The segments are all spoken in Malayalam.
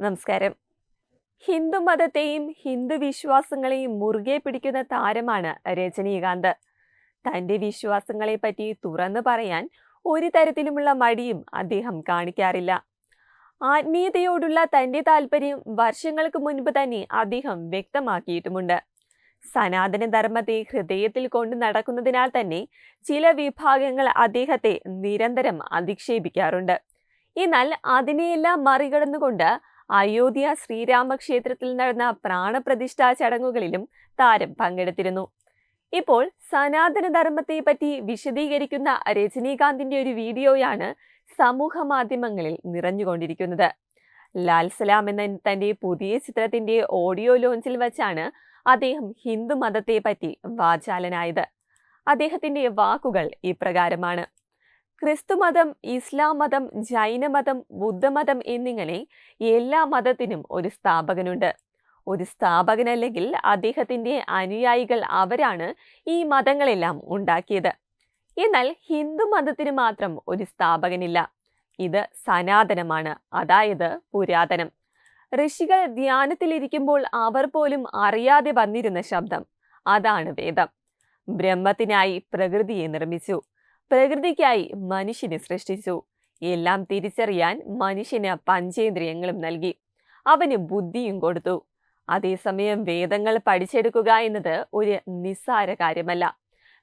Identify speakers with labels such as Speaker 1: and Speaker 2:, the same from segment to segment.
Speaker 1: നമസ്കാരം. ഹിന്ദു മതത്തെയും ഹിന്ദു വിശ്വാസങ്ങളെയും മുറുകെ പിടിക്കുന്ന താരമാണ് രജനീകാന്ത്. തന്റെ വിശ്വാസങ്ങളെപ്പറ്റി തുറന്നു പറയാൻ ഒരു തരത്തിലുമുള്ള മടിയും അദ്ദേഹം കാണിക്കാറില്ല. ആത്മീയതയോടുള്ള തന്റെ താല്പര്യം വർഷങ്ങൾക്ക് മുൻപ് തന്നെ അദ്ദേഹം വ്യക്തമാക്കിയിട്ടുമുണ്ട്. സനാതന ധർമ്മത്തെ ഹൃദയത്തിൽ കൊണ്ടു നടക്കുന്നതിനാൽ തന്നെ ചില വിഭാഗങ്ങൾ അദ്ദേഹത്തെ നിരന്തരം അധിക്ഷേപിക്കാറുണ്ട്. എന്നാൽ അതിനെയെല്ലാം മറികടന്നുകൊണ്ട് അയോധ്യ ശ്രീരാമക്ഷേത്രത്തിൽ നടന്ന പ്രാണപ്രതിഷ്ഠാ ചടങ്ങുകളിലും താരം പങ്കെടുത്തിരുന്നു. ഇപ്പോൾ സനാതനധർമ്മത്തെ പറ്റി വിശദീകരിക്കുന്ന രജനീകാന്തിന്റെ ഒരു വീഡിയോയാണ് സമൂഹ മാധ്യമങ്ങളിൽ നിറഞ്ഞുകൊണ്ടിരിക്കുന്നത്. ലാൽസലാം എന്ന തന്റെ പുതിയ ചിത്രത്തിന്റെ ഓഡിയോ ലോഞ്ചിൽ വച്ചാണ് അദ്ദേഹം ഹിന്ദു മതത്തെ പറ്റി വാചാലനായത്. അദ്ദേഹത്തിന്റെ വാക്കുകൾ ഇപ്രകാരമാണ്. ക്രിസ്തുമതം ഇസ്ലാം മതം ജൈനമതം ബുദ്ധമതം എന്നിങ്ങനെ എല്ലാ മതത്തിനും ഒരു സ്ഥാപകനുണ്ട്. ഒരു സ്ഥാപകനല്ലെങ്കിൽ അദ്ദേഹത്തിന്റെ അനുയായികൾ അവരാണ് ഈ മതങ്ങളെല്ലാം ഉണ്ടാക്കിയത്. എന്നാൽ ഹിന്ദു മതത്തിന് മാത്രം ഒരു സ്ഥാപകനില്ല. ഇത് സനാതനമാണ് അതായത് പുരാതനം. ഋഷികൾ ധ്യാനത്തിലിരിക്കുമ്പോൾ അവർ പോലും അറിയാതെ വന്നിരുന്ന ശബ്ദം അതാണ് വേദം. ബ്രഹ്മത്തിനായി പ്രകൃതിയെ നിർമ്മിച്ചു. പ്രകൃതിക്കായി മനുഷ്യനെ സൃഷ്ടിച്ചു. എല്ലാം തിരിച്ചറിയാൻ മനുഷ്യന് പഞ്ചേന്ദ്രിയങ്ങളും നൽകി. അവന് ബുദ്ധിയും കൊടുത്തു. അതേസമയം വേദങ്ങൾ പഠിച്ചെടുക്കുക എന്നത് ഒരു നിസ്സാര കാര്യമല്ല.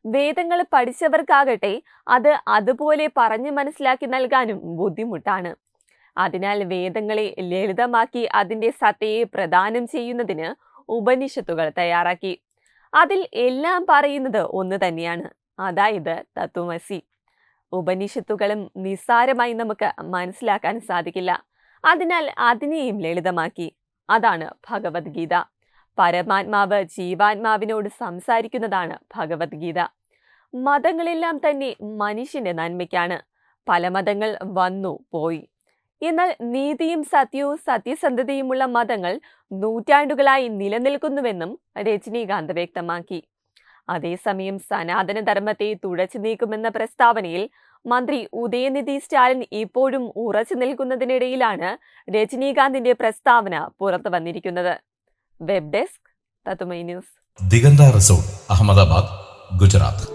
Speaker 1: വേദങ്ങൾ പഠിച്ചവർക്കാകട്ടെ അത് അതുപോലെ പറഞ്ഞു മനസ്സിലാക്കി നൽകാനും ബുദ്ധിമുട്ടാണ്. അതിനാൽ വേദങ്ങളെ ലളിതമാക്കി അതിന്റെ സത്തയെ പ്രദാനം ചെയ്യുന്നതിന് ഉപനിഷത്തുകൾ തയ്യാറാക്കി. അതിൽ എല്ലാം പറയുന്നത് ഒന്ന് തന്നെയാണ്. അതായത് തത്വമസി. ഉപനിഷത്തുകളും നിസ്സാരമായി നമുക്ക് മനസ്സിലാക്കാൻ സാധിക്കില്ല. അതിനാൽ അതിനെയും ലളിതമാക്കി. അതാണ് ഭഗവത്ഗീത. പരമാത്മാവ് ജീവാത്മാവിനോട് സംസാരിക്കുന്നതാണ് ഭഗവത്ഗീത. മതങ്ങളെല്ലാം തന്നെ മനുഷ്യന്റെ നന്മയ്ക്കാണ്. പല മതങ്ങൾ വന്നു പോയി. എന്നാൽ നീതിയും സത്യവും സത്യസന്ധതയുമുള്ള മതങ്ങൾ നൂറ്റാണ്ടുകളായി നിലനിൽക്കുന്നുവെന്നും രജനീകാന്ത് വ്യക്തമാക്കി. അതേസമയം സനാതന ധർമ്മത്തെ തുടച്ചു നീക്കുമെന്ന പ്രസ്താവനയിൽ മന്ത്രി ഉദയനിധി സ്റ്റാലിൻ ഇപ്പോഴും ഉറച്ചു നിൽക്കുന്നതിനിടയിലാണ് രജനീകാന്തിന്റെ പ്രസ്താവന പുറത്തു വന്നിരിക്കുന്നത്. Web desk news.
Speaker 2: Diganta resort Ahmedabad Gujarat.